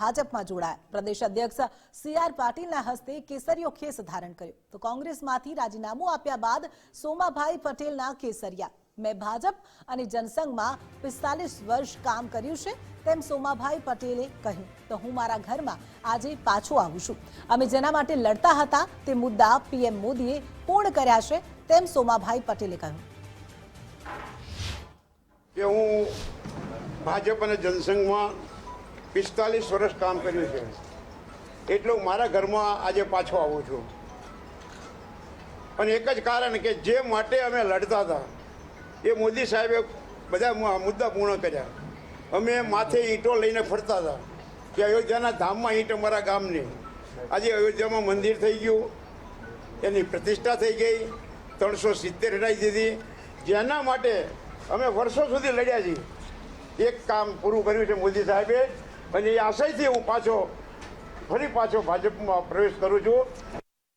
ભાજપમાં જોડાયા. પ્રદેશ અધ્યક્ષ સી આર પાટીલના હસ્તે કેસરીયો ખેસ ધારણ કર્યો. તો કોંગ્રેસમાંથી રાજીનામું આપ્યા બાદ સોમાભાઈ પટેલના કેસરિયા. મેં ભાજપ અને જનસંઘમાં પિસ્તાલીસ વર્ષ કામ કર્યું છે, તેમ સોમાભાઈ પટેલે કહ્યું. તો હું મારા ઘરમાં આજે પાછો આવું છું. અમે જેના માટે લડતા હતા, તે મુદ્દા પીએમ મોદીએ પૂર્ણ કર્યા છે, તેમ સોમાભાઈ પટેલે કહ્યું. કે હું ભાજપ અને જનસંઘમાં પિસ્તાલીસ વર્ષ કામ કર્યું છે. એટલે મારા ઘરમાં આજે પાછો આવું છું. અને એક જ કારણ કે જે માટે અમે લડતા હતા, એ મોદી સાહેબે બધા મુદ્દા પૂર્ણ કર્યા. અમે માથે ઈંટો લઈને ફરતા હતા કે અયોધ્યાના ધામમાં ઈંટ અમારા ગામની. આજે અયોધ્યામાં મંદિર થઈ ગયું, એની પ્રતિષ્ઠા થઈ ગઈ, ત્રણસો સિત્તેર હટાવી દીધી. જેના માટે અમે વર્ષો સુધી લડ્યા છીએ. એક કામ પૂરું કર્યું છે મોદી સાહેબે અને એ આશયથી હું પાછો ફરી પાછો ભાજપમાં પ્રવેશ કરું છું.